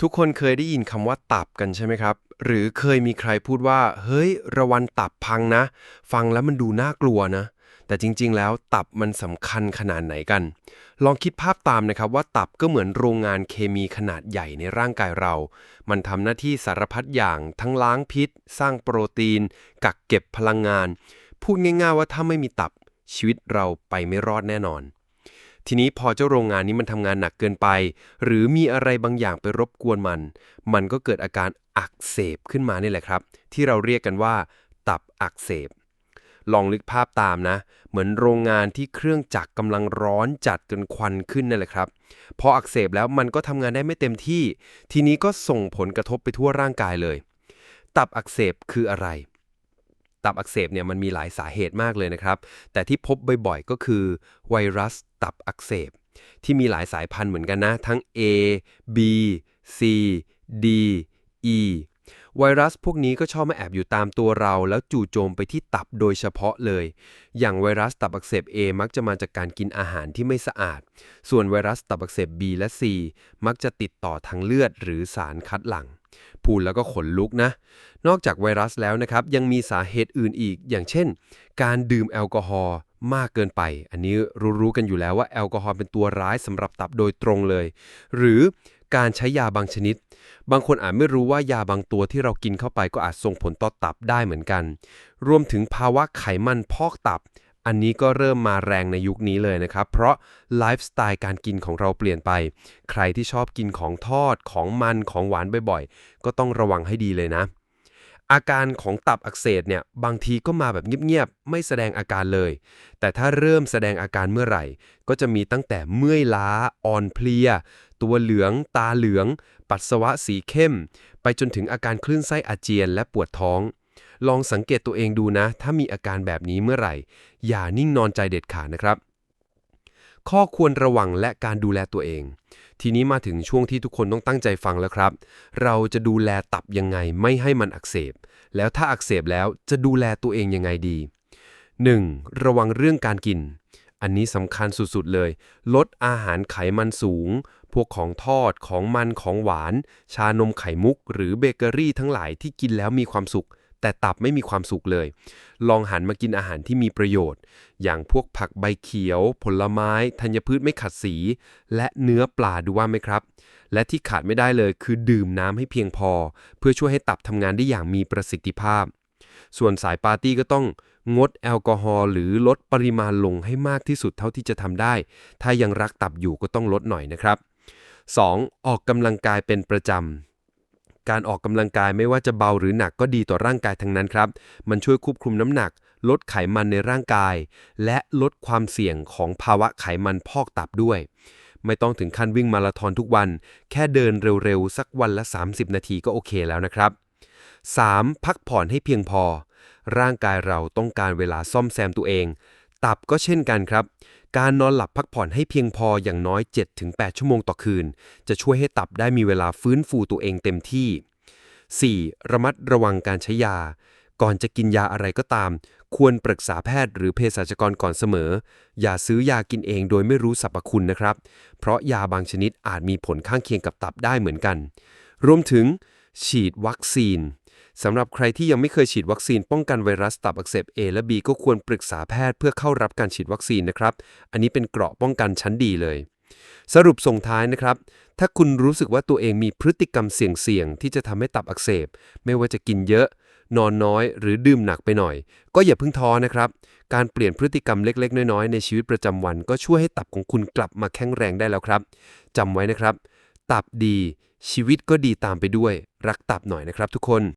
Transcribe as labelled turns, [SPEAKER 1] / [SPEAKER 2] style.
[SPEAKER 1] ทุกคนเคยได้ยินคำว่าตับกันใช่ไหมครับ หรือเคยมีใครพูดว่า เฮ้ย ระวังตับพังนะ ฟังแล้วมันดูน่ากลัวนะ แต่จริงๆ แล้วตับมันสำคัญขนาดไหนกัน ลองคิดภาพตามนะครับว่าตับก็เหมือนโรงงานเคมีขนาดใหญ่ในร่างกายเรา มันทำหน้าที่สารพัดอย่างทั้งล้างพิษ สร้างโปรตีน กักเก็บพลังงาน พูดง่าย ๆ ว่าถ้าไม่มีตับชีวิตเราไปไม่รอดแน่นอน ทีนี้พอเจ้าโรงงานนี้มันทำงานหนักเกินไป หรือมีอะไรบางอย่างไปรบกวนมัน มันก็เกิดอาการอักเสบขึ้นมานี่แหละครับ ที่เราเรียกกันว่า ตับอักเสบ ลองนึกภาพตามนะ เหมือนโรงงานที่เครื่องจักรกำลังร้อนจัดจนควันขึ้นนั่นแหละครับ พออักเสบแล้วมันก็ทำงานได้ไม่เต็มที่ ทีนี้ก็ส่งผลกระทบไปทั่วร่างกายเลย ตับอักเสบคืออะไร ตับอักเสบเนี่ยมันมีหลายสาเหตุมากเลยนะครับ แต่ที่พบบ่อยๆ ก็คือไวรัสตับอักเสบ ที่มีหลายสายพันธุ์เหมือนกันนะ ทั้ง A B C D E ไวรัสพวกนี้ก็ชอบมาแอบอยู่ตามตัวเรา แล้วจู่โจมไปที่ตับโดยเฉพาะเลย อย่างไวรัสตับอักเสบ A มักจะมาจากการกินอาหารที่ไม่สะอาด ส่วนไวรัสตับอักเสบ B และ C มักจะติดต่อทางเลือดหรือสารคัดหลั่ง พูดแล้วก็ขนลุกนะ นอกจากไวรัสแล้วนะครับ ยังมีสาเหตุอื่นอีก อย่างเช่น การดื่มแอลกอฮอล์มากเกินไป อันนี้รู้ๆกันอยู่แล้วว่าแอลกอฮอล์เป็นตัวร้ายสำหรับตับโดยตรงเลย หรือการใช้ยาบางชนิด บางคนอาจไม่รู้ว่ายาบางตัวที่เรากินเข้าไปก็อาจส่งผลต่อตับได้เหมือนกัน รวมถึงภาวะไขมันพอกตับ อันนี้ก็เริ่มมาแรงในยุคนี้เลยนะครับ เพราะไลฟ์สไตล์การกินของเราเปลี่ยนไป ใครที่ชอบกินของทอดของมันของหวานบ่อยๆ ก็ต้องระวังให้ดีเลยนะ อาการของตับอักเสบเนี่ยบางทีก็มาแบบเงียบๆ ไม่แสดงอาการเลย แต่ถ้าเริ่มแสดงอาการเมื่อไหร่ ก็จะมีตั้งแต่เมื่อยล้า อ่อนเพลีย ตัวเหลือง ตาเหลือง ปัสสาวะสีเข้ม ไปจนถึงอาการคลื่นไส้อาเจียนและปวดท้อง ลองสังเกตตัวเองดูนะ ถ้ามีอาการแบบนี้เมื่อไหร่ อย่านิ่งนอนใจเด็ดขาดนะครับ ข้อควรระวังและการดูแลตัวเอง ทีนี้มาถึงช่วงที่ทุกคนต้องตั้งใจฟังแล้วครับ เราจะดูแลตับยังไงไม่ให้มันอักเสบ แล้วถ้าอักเสบแล้วจะดูแลตัวเองยังไงดี 1. ระวังเรื่องการกิน อันนี้สำคัญสุดๆเลย ลดอาหารไขมันสูง พวกของทอดของมันของหวาน ชานมไข่มุก หรือเบเกอรี่ทั้งหลายที่กินแล้วมีความสุข แต่ตับไม่มีความสุขเลย ลองหันมากินอาหารที่มีประโยชน์ อย่างพวกผักใบเขียว ผลไม้ ธัญพืชไม่ขัดสี และเนื้อปลาดูว่าไหมครับ และที่ขาดไม่ได้เลยคือดื่มน้ำให้เพียงพอ เพื่อช่วยให้ตับทำงานได้อย่างมีประสิทธิภาพ ส่วนสายปาร์ตี้ก็ต้องงดแอลกอฮอล์หรือลดปริมาณลงให้มากที่สุดเท่าที่จะทำได้ ถ้ายังรักตับอยู่ก็ต้องลดหน่อยนะครับ 2. ออกกำลังกายเป็นประจำ การออกกำลังกายไม่ว่าจะเบาหรือหนักก็ดีต่อร่างกายทั้งนั้นครับ มันช่วยควบคุมน้ำหนัก ลดไขมันในร่างกาย และลดความเสี่ยงของภาวะไขมันพอกตับด้วย ไม่ต้องถึงขั้นวิ่งมาราธอนทุกวัน แค่เดินเร็วๆ สักวันละ 30 นาทีก็โอเคแล้วนะครับ 3. พักผ่อนให้เพียงพอ ร่างกายเราต้องการเวลาซ่อมแซมตัวเอง ตับก็เช่นกันครับ การนอนหลับพักผ่อนให้เพียงพออย่างน้อย 7-8 ชั่วโมงต่อคืน จะช่วยให้ตับได้มีเวลาฟื้นฟูตัวเองเต็มที่ 4. ระมัดระวังการใช้ยา ก่อนจะกินยาอะไรก็ตาม ควรปรึกษาแพทย์หรือเภสัชกรก่อนเสมอ อย่าซื้อยากินเองโดยไม่รู้สรรพคุณนะครับ เพราะยาบางชนิดอาจมีผลข้างเคียงกับตับได้เหมือนกัน รวมถึง ฉีดวัคซีน สำหรับใครที่ยังไม่เคยฉีดวัคซีนป้องกันไวรัสตับอักเสบ A และ B ก็ควรปรึกษาแพทย์เพื่อเข้ารับการฉีดวัคซีนนะครับ อันนี้เป็นเกราะป้องกันชั้นดีเลย สรุปส่งท้ายนะครับ ถ้าคุณรู้สึกว่าตัวเองมีพฤติกรรมเสี่ยงๆที่จะทำให้ตับอักเสบ ไม่ว่าจะกินเยอะ นอนน้อย หรือดื่มหนักไปหน่อย ก็อย่าเพิ่งท้อนะครับ การเปลี่ยนพฤติกรรมเล็ก ๆ น้อยๆในชีวิตประจำวัน ก็ช่วยให้ตับของคุณกลับมาแข็งแรงได้แล้วครับจำไว้นะครับ ตับดีชีวิตก็ดีตามไปด้วย รักตับหน่อยนะครับทุกคน